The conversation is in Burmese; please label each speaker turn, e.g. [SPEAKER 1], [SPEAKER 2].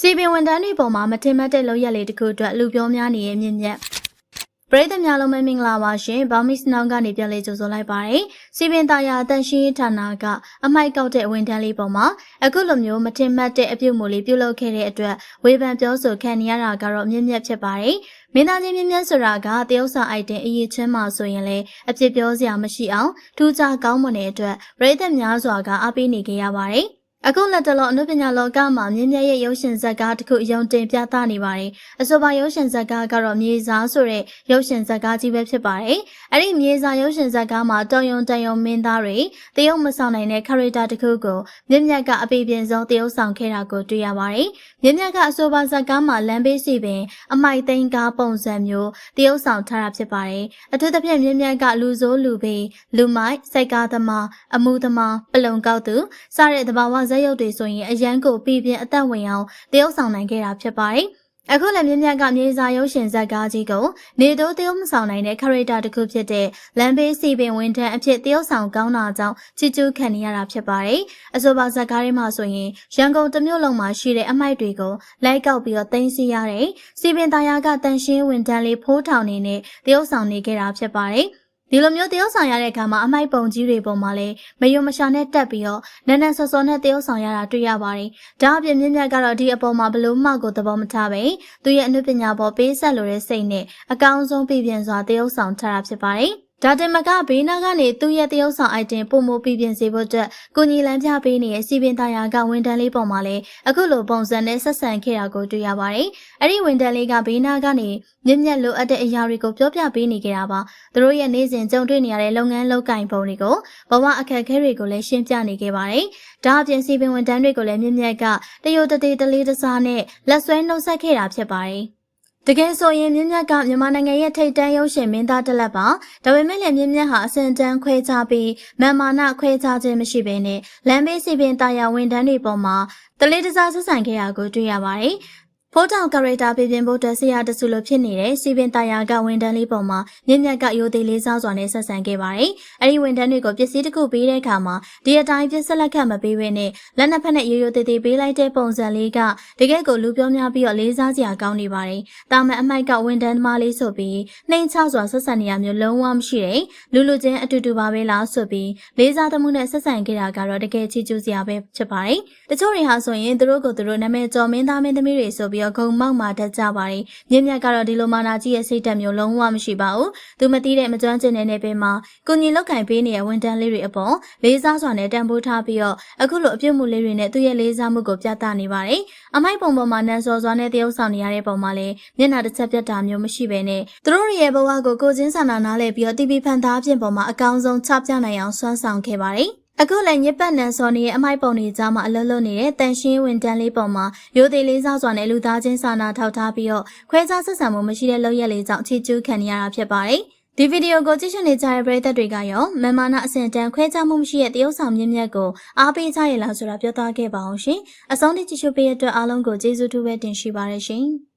[SPEAKER 1] စီပင်ဝန်တန်းတွေပေါ်မှာမထင်မှတ်တဲ့လောက်ရက်လေးတစ်ခုအတွက်လူပြောများနေရဲ့မြင့်မြတ်ပရိသတ်များလုံးပဲမင်္ဂလာပါရှင်ဘောင်မစ်နောင်ကနေပြန်လေးကြိုဆိုလိုက်ပါတယ်စီပင်သားရအတန်ရှင်းရေးဌာနကအမိုက်ကောက်တဲ့ဝန်တန်းလေးပေါ်မှာအခုလိုမျိုးမထင်မှတ်တဲ့အပြုတ်မှုလေးပြုလုပ်ခဲ့တဲ့အတွက်ဝေဖန်ပြောဆိုခံနေရတာကတော့မြင့်မြတ်ဖြစ်ပါတယ်မင်းသားချင်းမြင့်မြတ်ဆိုတာကတရုတ်ဆောင်အိုက်တင်အရေးချင်းမှဆိုရင်လည်းအဖြစ်ပြောစရာမရှိအောင်ထူးခြားကောင်းမွန်တဲ့အတွက်ပရိသတ်များစွာကအားပေးနေကြရပါတယ် အခုလက်တလောအနုပညာလောကမှာမြင်းမြတ်ရဲ့ရုပ်ရှင်ဇာတ်ကားတစ်ခုအယုံတင်ပြသနေပါတယ်။အဆိုပါရုပ်ရှင်ဇာတ်ကားကတော့မြေစာဆိုတဲ့ရုပ်ရှင်ဇာတ်ကားကြီးပဲဖြစ်ပါတယ်။အဲ့ဒီမြေစာရုပ်ရှင်ဇာတ်ကားမှာတော်ယုံတန်ယုံမင်းသားတွေတရုတ်မဆောင်နိုင်တဲ့ character တစ်ခုကိုမြင်းမြတ်ကအပေပြင်ဆုံးတရုတ်ဆောင်ခဲ့တာကိုတွေ့ရပါတယ်။မြင်းမြတ်ကအဆိုပါဇာတ်ကားမှာလမ်းဘေးစီပင်အမိုက်သိန်းကားပုံစံမျိုးတရုတ်ဆောင်ထားတာဖြစ်ပါတယ်။အထူးသဖြင့်မြင်းမြတ်ကလူဆိုးလူပေလူမိုက်စိတ်ကားသမားအမှုသမားပလုံကောက်သူစတဲ့သဘာဝဇက်ရုပ်တွေဆိုရင်အရန်ကိုပြည်ပြင်းအသက်ဝင်အောင်တရုတ်ဆောင်နိုင်ခဲ့တာဖြစ်ပါတယ်။အခုလည်းမြင်းမြတ်ကမြေစာရုပ်ရှင်ဇာတ်ကားကြီးကိုနေတိုးတရုတ်မဆောင်နိုင်တဲ့ character တစ်ခုဖြစ်တဲ့လမ်းဘေးစီပင်ဝန်ထမ်းအဖြစ်တရုတ်ဆောင်ကောင်းတာကြောင့်ချီကျူးခံနေရတာဖြစ်ပါတယ်။အဆိုပါဇာတ်ကားတွေမှာဆိုရင်ရန်ကုန်တစ်မြို့လုံးမှာရှိတဲ့အမိုက်တွေကိုလိုက်ကောက်ပြီးတော့တင်စီရတဲ့စီပင်သားရကတန်ရှင်းဝန်ထမ်းလေးဖိုးထောင်နေနဲ့တရုတ်ဆောင်နေခဲ့တာဖြစ်ပါတယ်။ ဒီလိုမျိုးတရုတ်ဆောင်ရတဲ့အခါမှာအမိုက်ပုံကြီးတွေပေါ်မှာလည်းမယုံမရှာနဲ့တက်ပြီးတော့နန်းနန်းစောစောနဲ့တရုတ်ဆောင်ရတာတွေ့ရပါတယ်။ဒါအပြင်မြင့်မြတ်ကတော့ဒီအပေါ်မှာဘလို့မှကိုသဘောမထားပဲသူရဲ့အနုပညာပေါ်ပေးဆက်လိုတဲ့စိတ်နဲ့အကောင်းဆုံးပြည်ပြင်းစွာတရုတ်ဆောင်ထားတာဖြစ်ပါတယ်။ ဒါတင်မကဘေးနားကနေသူ့ရဲ့တရုတ်ဆောင်အိုက်တင်ပုံမပြပြင်စေဖို့အတွက်ကိုညီလန်းပြပေးနေတဲ့စီပင်သားယာကဝန်တန်းလေးပေါ်မှာလည်းအခုလိုပုံစံနဲ့ဆက်ဆံခဲ့တာကိုတွေ့ရပါတယ်။အဲ့ဒီဝန်တန်းလေးကဘေးနားကနေမြင့်မြတ်လိုအပ်တဲ့အရာတွေကိုပြောပြပေးနေကြတာပါ။သူတို့ရဲ့နေ့စဉ်ကြုံတွေ့နေရတဲ့လုပ်ငန်းလုပ်ကင်ပုံတွေကိုဘဝအခက်အခဲတွေကိုလည်းရှင်းပြနေခဲ့ပါတယ်။ဒါအပြင်စီပင်ဝန်တန်းတွေကိုလည်းမြင့်မြတ်ကတရုတ်တသေးတလေးတစားနဲ့လက်ဆွဲနှုတ်ဆက်ခဲ့တာဖြစ်ပါတယ်။ တကယ်ဆိုရင်မြင့်မြတ်ကမြန်မာနိုင်ငံရဲ့ထိပ်တန်းရုပ်ရှင်မင်းသားတစ်လက်ပါဒါပေမဲ့လည်းမြင့်မြတ်ဟာအစင်တန်းခွဲခြားပြီးမန်မာနခွဲခြားခြင်းမရှိဘဲနဲ့လမ်းဘေးစီပင်တာယာဝန်တန်းတွေပေါ်မှာတလေးတစားဆက်ဆံခဲ့ရကိုတွေ့ရပါတယ် ဖိုးတောင်ကာရက်တာပြင်ဖို့အတွက်ဆရာတဆူလိုဖြစ်နေတဲ့စီပင်တာယာကဝန်တန်းလေးပေါ်မှာမြင့်မြတ်ကရိုသေလေးစားစွာနဲ့ဆက်ဆံခဲ့ပါတယ်။အဲဒီဝန်တန်းတွေကိုပစ္စည်းတစ်ခုပေးတဲ့အခါမှာဒီအတိုင်းပြစ်ဆက်လက်ခတ်မပေးဘဲနဲ့လက်နှစ်ဖက်နဲ့ရိုရိုသေးသေးပေးလိုက်တဲ့ပုံစံလေးကတကယ့်ကိုလူပြောများပြီးတော့လေးစားစရာကောင်းနေပါတယ်။တာမန်အမိုက်ကဝန်တန်းသမားလေးဆိုပြီးနှိမ်ချစွာဆက်ဆံနေရမျိုးလုံးဝမရှိတဲ့လူလူချင်းအတူတူပါပဲလားဆိုပြီးလေးစားသမှုနဲ့ဆက်ဆံခဲ့တာကတော့တကယ်ချီးကျူးစရာပဲဖြစ်ပါတယ်။တချို့တွေဟာဆိုရင်သူတို့ကိုသူတို့နာမည်ကျော်မင်းသားမင်းသမီးတွေဆိုပြီးတော့ဂုံမောက်မာတတ်ကြပါတယ်။မြင့်မြတ်ကတော့ဒီလိုမာနာကြီးရဲ့စိတ်ဓာတ်မျိုးလုံးဝမရှိပါဘူး။သူမသိတဲ့မကျွမ်းကျင်တဲ့နေပင်မှာကိုညီလောက်ကင်ပေးနေတဲ့ဝန်တန်းလေးတွေအပေါ်လေးစားစွာနဲ့တန်ဖိုးထားပြီးတော့အခုလိုအပြုတ်မှုလေးတွေနဲ့သူ့ရဲ့လေးစားမှုကိုပြသနေပါတယ်။အမိုက်ပုံပေါ်မှာနန်းစောစွာနဲ့တရုပ်ဆောင်နေရတဲ့ပုံမှာလည်းမျက်နှာတစ်ချက်ပြတ်တာမျိုးမရှိဘဲနဲ့သူတို့ရဲ့ဘဝကိုကိုချင်းစာနာနားလဲပြီးတော့တီဗီဖန်သားပြင်ပေါ်မှာအကောင်းဆုံးချပြနိုင်အောင်စွမ်းဆောင်ခဲ့ပါတယ်။ အခုလည်းညစ်ပတ်နန်စော်နေရဲ့အမိုက်ပုံတွေကြားမှာအလုံးလုံးနေတဲ့တန်ရှင်းဝင်တန်းလေးပုံမှာရိုသေလေးစားစွာနဲ့လူသားချင်းစာနာထောက်ထားပြီးတော့ခွဲခြားဆက်ဆံမှုမရှိတဲ့လောက်ရက်လေးကြောင့်ချီကျူးခံနေရတာဖြစ်ပါတယ်။ဒီဗီဒီယိုကိုကြည့်ရှုနေကြတဲ့ပရိသတ်တွေကရောမမနာအစင်တန်းခွဲခြားမှုမရှိတဲ့တရုတ်ဆောင်မြင့်မြတ်ကိုအားပေးကြရလားဆိုတာပြောသားခဲ့ပါအောင်ရှင်။အဆုံးထိကြည့်ရှုပေးတဲ့အတွက်အားလုံးကိုကျေးဇူးတူပဲတင်ရှိပါရရှင်။